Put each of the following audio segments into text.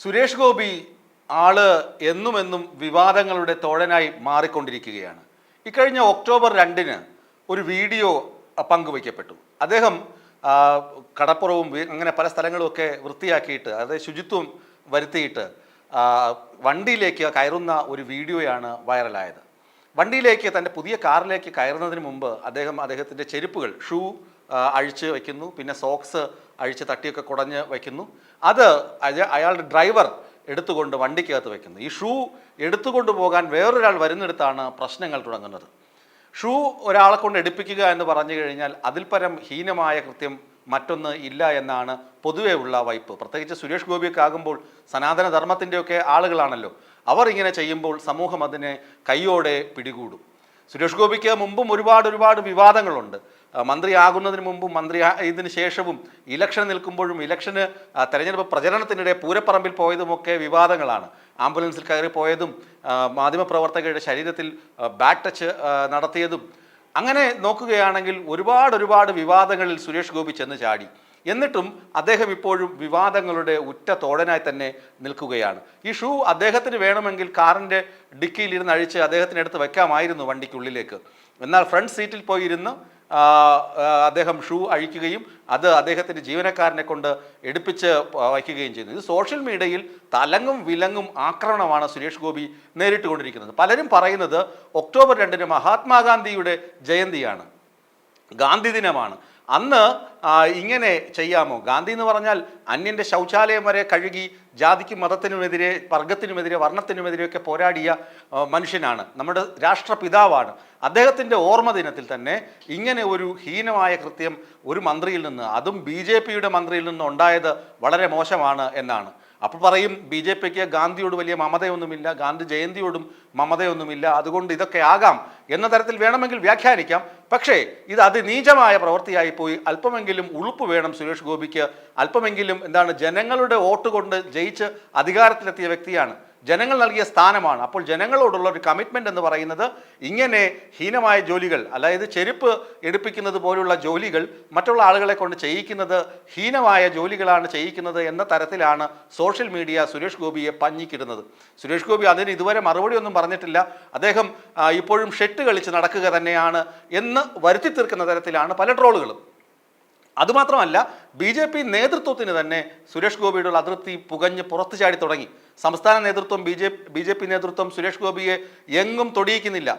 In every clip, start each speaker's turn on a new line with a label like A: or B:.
A: സുരേഷ് ഗോപി ആൾ എന്നും എന്നും വിവാദങ്ങളുടെ തോഴനായി മാറിക്കൊണ്ടിരിക്കുകയാണ്. ഇക്കഴിഞ്ഞ ഒക്ടോബർ രണ്ടിന് ഒരു വീഡിയോ പങ്കുവയ്ക്കപ്പെട്ടു. അദ്ദേഹം കടപ്പുറവും അങ്ങനെ പല സ്ഥലങ്ങളുമൊക്കെ വൃത്തിയാക്കിയിട്ട് അതായത് ശുചിത്വം വരുത്തിയിട്ട് വണ്ടിയിലേക്ക് കയറുന്ന ഒരു വീഡിയോയാണ് വൈറലായത്. വണ്ടിയിലേക്ക് തന്റെ പുതിയ കാറിലേക്ക് കയറുന്നതിന് മുമ്പ് അദ്ദേഹം അദ്ദേഹത്തിന്റെ ചെരുപ്പുകൾ ഷൂ അഴിച്ച് വയ്ക്കുന്നു പിന്നെ സോക്സ് അഴിച്ച് തട്ടിയൊക്കെ കുടഞ്ഞ് വയ്ക്കുന്നു അത് അയ- അയാളുടെ ഡ്രൈവർ എടുത്തുകൊണ്ട് വണ്ടിക്കകത്ത് വയ്ക്കുന്നു ഈ ഷൂ എടുത്തുകൊണ്ട് പോകാൻ വേറൊരാൾ വരുന്നിടത്താണ് പ്രശ്നങ്ങൾ തുടങ്ങുന്നത്. ഷൂ ഒരാളെ കൊണ്ട് എടുപ്പിക്കുക എന്ന് പറഞ്ഞു കഴിഞ്ഞാൽ അതിൽ പരം ഹീനമായ കൃത്യം മറ്റൊന്ന് ഇല്ല എന്നാണ് പൊതുവേ ഉള്ള വൈപ്പ്. പ്രത്യേകിച്ച് സുരേഷ് ഗോപിയൊക്കെ ആകുമ്പോൾ സനാതനധർമ്മത്തിന്റെയൊക്കെ ആളുകളാണല്ലോ. അവർ ഇങ്ങനെ ചെയ്യുമ്പോൾ സമൂഹം അതിനെ കൈയോടെ പിടികൂടും. സുരേഷ് ഗോപിക്ക് മുമ്പും ഒരുപാട് ഒരുപാട് വിവാദങ്ങളുണ്ട്. മന്ത്രിയാകുന്നതിന് മുമ്പും മന്ത്രി ഇതിന് ശേഷവും ഇലക്ഷൻ നിൽക്കുമ്പോഴും ഇലക്ഷന് തെരഞ്ഞെടുപ്പ് പ്രചരണത്തിനിടെ പൂരപ്പറമ്പിൽ പോയതുമൊക്കെ വിവാദങ്ങളാണ്. ആംബുലൻസിൽ കയറി പോയതും മാധ്യമപ്രവർത്തകരുടെ ശരീരത്തിൽ ബാക്ക് ടച്ച് നടത്തിയതും. അങ്ങനെ നോക്കുകയാണെങ്കിൽ ഒരുപാട് ഒരുപാട് വിവാദങ്ങളിൽ സുരേഷ് ഗോപി ചെന്ന് ചാടി. എന്നിട്ടും അദ്ദേഹം ഇപ്പോഴും വിവാദങ്ങളുടെ ഉറ്റ തോഴനായി തന്നെ നിൽക്കുകയാണ്. ഈ ഷൂ അദ്ദേഹത്തിന് വേണമെങ്കിൽ കാറിന്റെ ഡിക്കിയിൽ ഇരുന്ന് അഴിച്ച് അദ്ദേഹത്തിന് എടുത്ത് വെക്കാമായിരുന്നു വണ്ടിക്കുള്ളിലേക്ക്. എന്നാൽ ഫ്രണ്ട് സീറ്റിൽ പോയി ഇരുന്ന് ആ, ആ, അദ്ദേഹം ഷൂ അഴിക്കുകയും അത് അദ്ദേഹത്തിന്റെ ജീവനക്കാരനെ കൊണ്ട് എടുപ്പിച്ച് വയ്ക്കുകയും ചെയ്യുന്നു ഇത് സോഷ്യൽ മീഡിയയിൽ തലങ്ങും വിലങ്ങും ആക്രമണമാണ് സുരേഷ് ഗോപി നേരിട്ടുകൊണ്ടിരിക്കുന്നത്. പലരും പറയുന്നത് ഒക്ടോബർ രണ്ടിന് മഹാത്മാഗാന്ധിയുടെ ജയന്തിയാണ്. ഗാന്ധി ദിനമാണ്. അന്ന് ഇങ്ങനെ ചെയ്യാമോ? ഗാന്ധി എന്ന് പറഞ്ഞാൽ അന്യന്റെ ശൗചാലയം വരെ കഴുകി ജാതിക്കും മതത്തിനുമെതിരെ വർഗത്തിനുമെതിരെ വർണത്തിനുമെതിരെയൊക്കെ പോരാടിയ മനുഷ്യനാണ്. നമ്മുടെ രാഷ്ട്രപിതാവാണ്. അദ്ദേഹത്തിന്റെ ഓർമ്മ ദിനത്തിൽ തന്നെ ഇങ്ങനെ ഒരു ഹീനമായ കൃത്യം ഒരു മന്ത്രിയിൽ നിന്ന് അതും ബി മന്ത്രിയിൽ നിന്ന് ഉണ്ടായത് വളരെ മോശമാണ് എന്നാണ്. അപ്പോൾ പറയും ബി ജെ പിക്ക് ഗാന്ധിയോട് വലിയ മമതയൊന്നുമില്ല ഗാന്ധി ജയന്തിയോടും മമതയൊന്നുമില്ല അതുകൊണ്ട് ഇതൊക്കെ ആകാം എന്ന തരത്തിൽ വേണമെങ്കിൽ വ്യാഖ്യാനിക്കാം. പക്ഷേ ഇത് അതിനീചമായ പ്രവൃത്തിയായി പോയി. അല്പമെങ്കിലും ഉളുപ്പ് വേണം സുരേഷ് ഗോപിക്ക്. അല്പമെങ്കിലും എന്താണ് ജനങ്ങളുടെ വോട്ട് കൊണ്ട് ജയിച്ച് അധികാരത്തിലെത്തിയ വ്യക്തിയാണ് ജനങ്ങൾ നൽകിയ സ്ഥാനമാണ്. അപ്പോൾ ജനങ്ങളോടുള്ള ഒരു കമ്മിറ്റ്മെന്റ് എന്ന് പറയുന്നത് ഇങ്ങനെ ഹീനമായ ജോലികൾ അതായത് ചെരുപ്പ് എടുപ്പിക്കുന്നത് പോലുള്ള ജോലികൾ മറ്റുള്ള ആളുകളെ കൊണ്ട് ചെയ്യിക്കുന്നത് ഹീനമായ ജോലികളാണ് ചെയ്യിക്കുന്നത് എന്ന തരത്തിലാണ് സോഷ്യൽ മീഡിയ സുരേഷ് ഗോപിയെ പഞ്ഞിക്കിടുന്നത്. സുരേഷ് ഗോപി അതിന് ഇതുവരെ മറുപടി ഒന്നും പറഞ്ഞിട്ടില്ല. അദ്ദേഹം ഇപ്പോഴും ഷെട്ട് കളിച്ച് നടക്കുക തന്നെയാണ് എന്ന് വരുത്തി തീർക്കുന്ന തരത്തിലാണ് പല ട്രോളുകളും. അതുമാത്രമല്ല ബി ജെ പി നേതൃത്വത്തിന് തന്നെ സുരേഷ് ഗോപിയുടെ അതൃപ്തി പുകഞ്ഞ് പുറത്തു ചാടി തുടങ്ങി. സംസ്ഥാന നേതൃത്വം B J B J P നേതൃത്വം സുരേഷ് ഗോപിയെ എങ്ങും തൊടിയിക്കുന്നില്ല.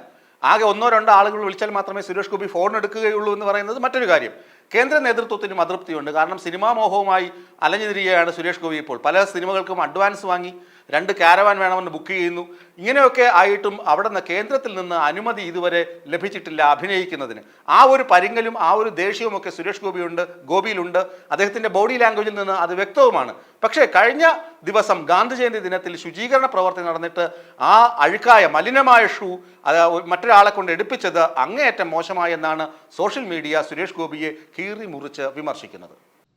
A: ആകെ ഒന്നോ രണ്ടോ ആളുകൾ വിളിച്ചാൽ മാത്രമേ സുരേഷ് ഗോപി ഫോൺ എടുക്കുകയുള്ളൂ എന്ന് പറയുന്നത് മറ്റൊരു കാര്യം. കേന്ദ്ര നേതൃത്വത്തിനും അതൃപ്തിയുണ്ട്. കാരണം സിനിമാ മോഹവുമായി അലഞ്ഞുതിരികെയാണ് സുരേഷ് ഗോപി ഇപ്പോൾ. പല സിനിമകൾക്കും അഡ്വാൻസ് വാങ്ങി. രണ്ട് കാരവാൻ വേണമെന്ന് ബുക്ക് ചെയ്യുന്നു. ഇങ്ങനെയൊക്കെ ആയിട്ടും അവിടെ നിന്ന് കേന്ദ്രത്തിൽ നിന്ന് അനുമതി ഇതുവരെ ലഭിച്ചിട്ടില്ല അഭിനയിക്കുന്നതിന്. ആ ഒരു പരിങ്ങലും ആ ഒരു ദേഷ്യവും ഒക്കെ സുരേഷ് ഗോപിയുണ്ട് ഗോപിയിലുണ്ട്. അദ്ദേഹത്തിന്റെ ബോഡി ലാംഗ്വേജിൽ നിന്ന് അത് വ്യക്തവുമാണ്. പക്ഷേ കഴിഞ്ഞ ദിവസം ഗാന്ധി ജയന്തി ദിനത്തിൽ ശുചീകരണ പ്രവർത്തി നടന്നിട്ട് ആ അഴുക്കായ മലിനമായ ഷൂ അത് മറ്റൊരാളെ കൊണ്ട് എടുപ്പിച്ചത് അങ്ങേയറ്റം മോശമായെന്നാണ് സോഷ്യൽ മീഡിയ സുരേഷ് ഗോപിയെ കീറി മുറിച്ച് വിമർശിക്കുന്നത്.